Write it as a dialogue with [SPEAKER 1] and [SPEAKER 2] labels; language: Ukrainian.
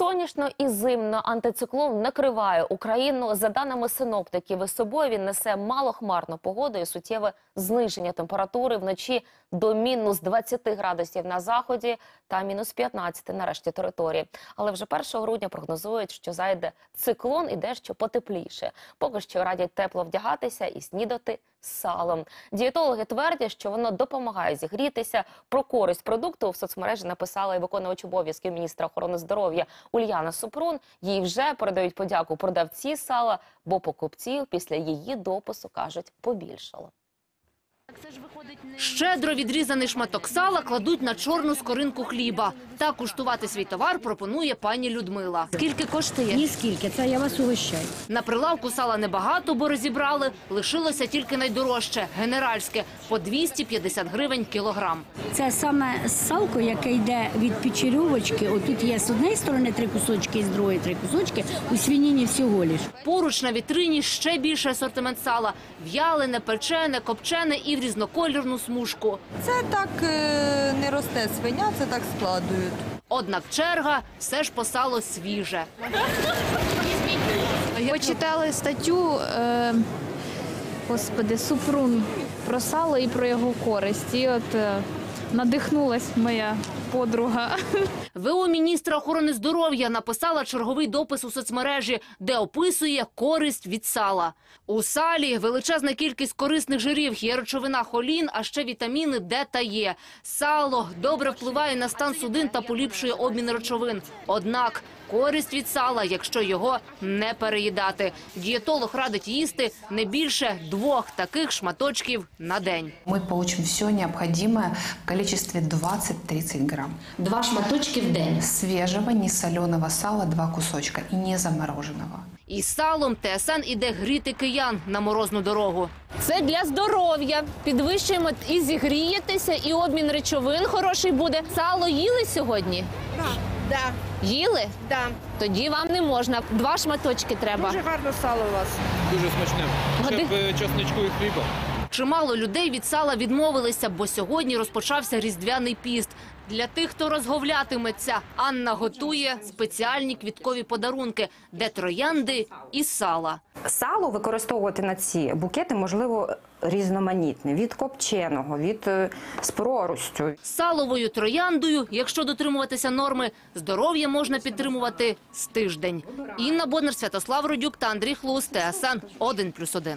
[SPEAKER 1] Сонячно і зимно антициклон накриває Україну. За даними синоптиків, із собою він несе малохмарну погоду і суттєве зниження температури вночі до мінус 20 градусів на заході та мінус 15 на решті території. Але вже 1 грудня прогнозують, що зайде циклон і дещо потепліше. Поки що радять тепло вдягатися і снідати салом. Дієтологи твердять, що воно допомагає зігрітися. Про користь продукту в соцмережі написала і виконувач обов'язків міністра охорони здоров'я Ульяна Супрун. Їй вже передають подяку продавці сала, бо покупців після її допису кажуть побільшало.
[SPEAKER 2] Щедро відрізаний шматок сала кладуть на чорну скоринку хліба. Та куштувати свій товар пропонує пані Людмила. Скільки коштує?
[SPEAKER 3] Ніскільки, це я вас угощаю.
[SPEAKER 2] На прилавку сала небагато, бо розібрали. Лишилося тільки найдорожче – генеральське – по 250 гривень кілограм.
[SPEAKER 3] Це саме салко, яке йде від печерьовочки. Отут є з однієї сторони три кусочки, з другої три кусочки. У свиніні всього лиш.
[SPEAKER 2] Поруч на вітрині ще більше асортимент сала – в'ялене, печене, копчене і в різнокольорну смужку.
[SPEAKER 4] Це так е, не росте свиня, це так складують.
[SPEAKER 2] Однак черга все ж посало свіже.
[SPEAKER 5] Почитали статтю, е, господи, Супрун про сало і про його користь. І от е, надихнулась моя подруга.
[SPEAKER 2] ВО міністра охорони здоров'я написала черговий допис у соцмережі, де описує користь від сала. У салі величезна кількість корисних жирів, є речовина холін, а ще вітаміни Д та Е. Сало добре впливає на стан судин та поліпшує обмін речовин. Однак користь від сала, якщо його не переїдати. Дієтолог радить їсти не більше двох таких шматочків на день.
[SPEAKER 6] Мы получим все необходимое в количестве 20-30 грамм.
[SPEAKER 7] Два шматочки в день.
[SPEAKER 6] Свежего, несоленого сала два кусочка и не замороженного.
[SPEAKER 2] Із салом ТСН іде гріти киян на морозну дорогу.
[SPEAKER 8] Це для здоров'я. Підвищуємо і зігрієтеся, і обмін речовин хороший буде. Сало їли сьогодні?
[SPEAKER 9] Да,
[SPEAKER 8] Їли?
[SPEAKER 9] да.
[SPEAKER 8] Тоді вам не можна. Два шматочки треба.
[SPEAKER 9] Дуже гарно сало у вас.
[SPEAKER 10] Дуже смачне. Ще
[SPEAKER 8] Годи-
[SPEAKER 10] б е, чесничку і хліба.
[SPEAKER 2] Чимало людей від сала відмовилися, бо сьогодні розпочався різдвяний піст. Для тих, хто розговлятиметься, Анна готує спеціальні квіткові подарунки, де троянди і сала.
[SPEAKER 11] Сало використовувати на ці букети можливо різноманітне від копченого, від е, з проростю.
[SPEAKER 2] Саловою трояндою, якщо дотримуватися норми, здоров'я можна підтримувати з тиждень. Інна Бондар, Святослав Родюк та Андрій Хлус, ТСН 1+,1.